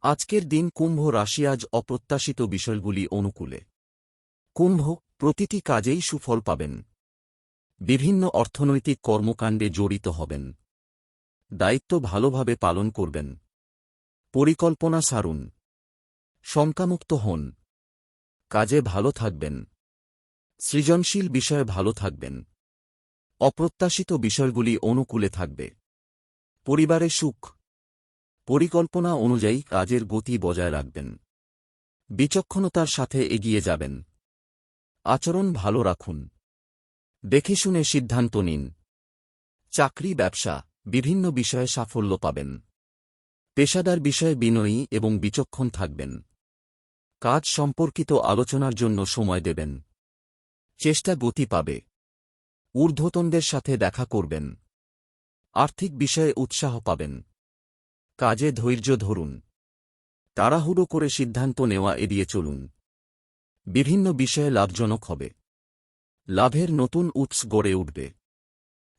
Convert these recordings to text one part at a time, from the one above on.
আজকের দিন কুম্ভ রাশি আজ অপ্রত্যাশিত বিষয়গুলি অনুকূলে। কুম্ভ, প্রতিটি কাজেই সুফল পাবেন। বিভিন্ন অর্থনৈতিক কর্মকাণ্ডে জড়িত হবেন। দায়িত্ব ভালোভাবে পালন করবেন। পরিকল্পনা সারুন। শঙ্কামুক্ত হন। কাজে ভালো থাকবেন। সৃজনশীল বিষয়ে ভালো থাকবেন। অপ্রত্যাশিত বিষয়গুলি অনুকূলে থাকবে। পরিবারে সুখ পরিকল্পনা অনুযায়ী কাজের গতি বজায় রাখবেন। বিচক্ষণতার সাথে এগিয়ে যাবেন। আচরণ ভালো রাখুন। দেখে শুনে সিদ্ধান্ত নিন। চাকরি, ব্যবসা, বিভিন্ন বিষয়ে সাফল্য পাবেন। পেশাদার বিষয়ে বিনয়ী এবং বিচক্ষণ থাকবেন। কাজ সম্পর্কিত আলোচনার জন্য সময় দেবেন। চেষ্টা গতি পাবে। ঊর্ধ্বতনদের সাথে দেখা করবেন। আর্থিক বিষয়ে উৎসাহ পাবেন। কাজে ধৈর্য ধরুন। তাড়াহুড়ো করে সিদ্ধান্ত নেওয়া এড়িয়ে চলুন। বিভিন্ন বিষয়ে লাভজনক হবে। লাভের নতুন উৎস গড়ে উঠবে।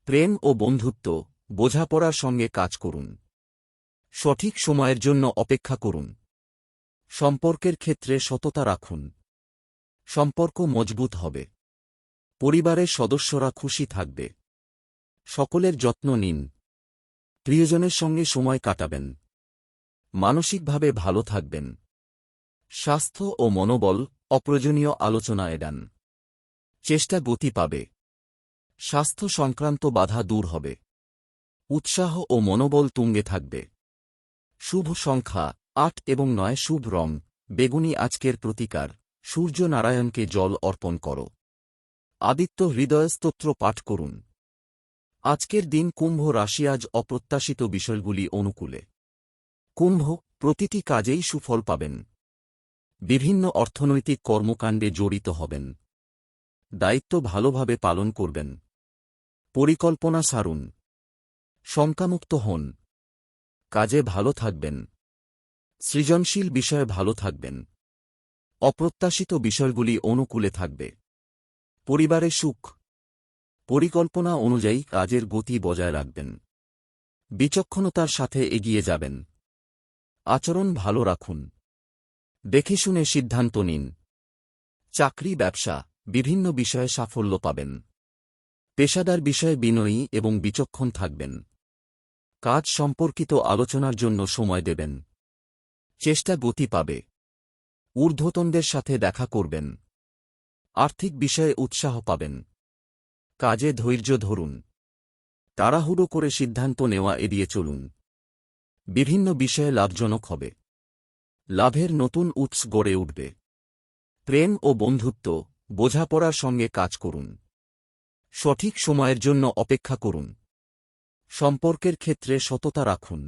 প্রেম ও বন্ধুত্ব, বোঝাপড়ার সঙ্গে কাজ করুন। সঠিক সময়ের জন্য অপেক্ষা করুন। সম্পর্কের ক্ষেত্রে সততা রাখুন। সম্পর্ক মজবুত হবে। পরিবারের সদস্যরা খুশি থাকবে। সকলের যত্ন নিন। প্রিয়জনের সঙ্গে সময় কাটাবেন। মানসিকভাবে ভালো থাকবেন। স্বাস্থ্য ও মনোবল অপ্রয়োজনীয় আলোচনা এড়ান। চেষ্টা গতি পাবে। স্বাস্থ্য সংক্রান্ত বাধা দূর হবে। উৎসাহ ও মনোবল তুঙ্গে থাকবে। শুভ সংখ্যা আট এবং নয় শুভ রং। বেগুনি আজকের প্রতিকার। সূর্য নারায়ণকে জল অর্পণ করো। আদিত্য হৃদয়স্তোত্র পাঠ করুন। আজকের দিন কুম্ভ রাশি আজ অপ্রত্যাশিত বিষয়গুলি অনুকূলে। কুম্ভ, প্রতিটি কাজেই সুফল পাবেন। বিভিন্ন অর্থনৈতিক কর্মকাণ্ডে জড়িত হবেন। দায়িত্ব ভালোভাবে পালন করবেন। পরিকল্পনা সারুন। শঙ্কামুক্ত হন। কাজে ভালো থাকবেন। সৃজনশীল বিষয়ে ভালো থাকবেন। অপ্রত্যাশিত বিষয়গুলি অনুকূলে থাকবে। পরিবারে সুখ পরিকল্পনা অনুযায়ী কাজের গতি বজায় রাখবেন। বিচক্ষণতার সাথে এগিয়ে যাবেন। আচরণ ভালো রাখুন। দেখে শুনে সিদ্ধান্ত নিন। চাকরি, ব্যবসা, বিভিন্ন বিষয়ে সাফল্য পাবেন। পেশাদার বিষয়ে বিনয়ী এবং বিচক্ষণ থাকবেন। কাজ সম্পর্কিত আলোচনার জন্য সময় দেবেন। চেষ্টা গতি পাবে। ঊর্ধ্বতনদের সাথে দেখা করবেন। আর্থিক বিষয়ে উৎসাহ পাবেন। কাজে ধৈর্য ধরুন। তাড়াহুড়ো করে সিদ্ধান্ত নেওয়া এড়িয়ে চলুন। বিভিন্ন বিষয়ে লাভজনক হবে। লাভের নতুন উৎস গড়ে উঠবে। প্রেম ও বন্ধুত্ব, বোঝাপড়ার সঙ্গে কাজ করুন। সঠিক সময়ের জন্য অপেক্ষা করুন। সম্পর্কের ক্ষেত্রে সততা রাখুন।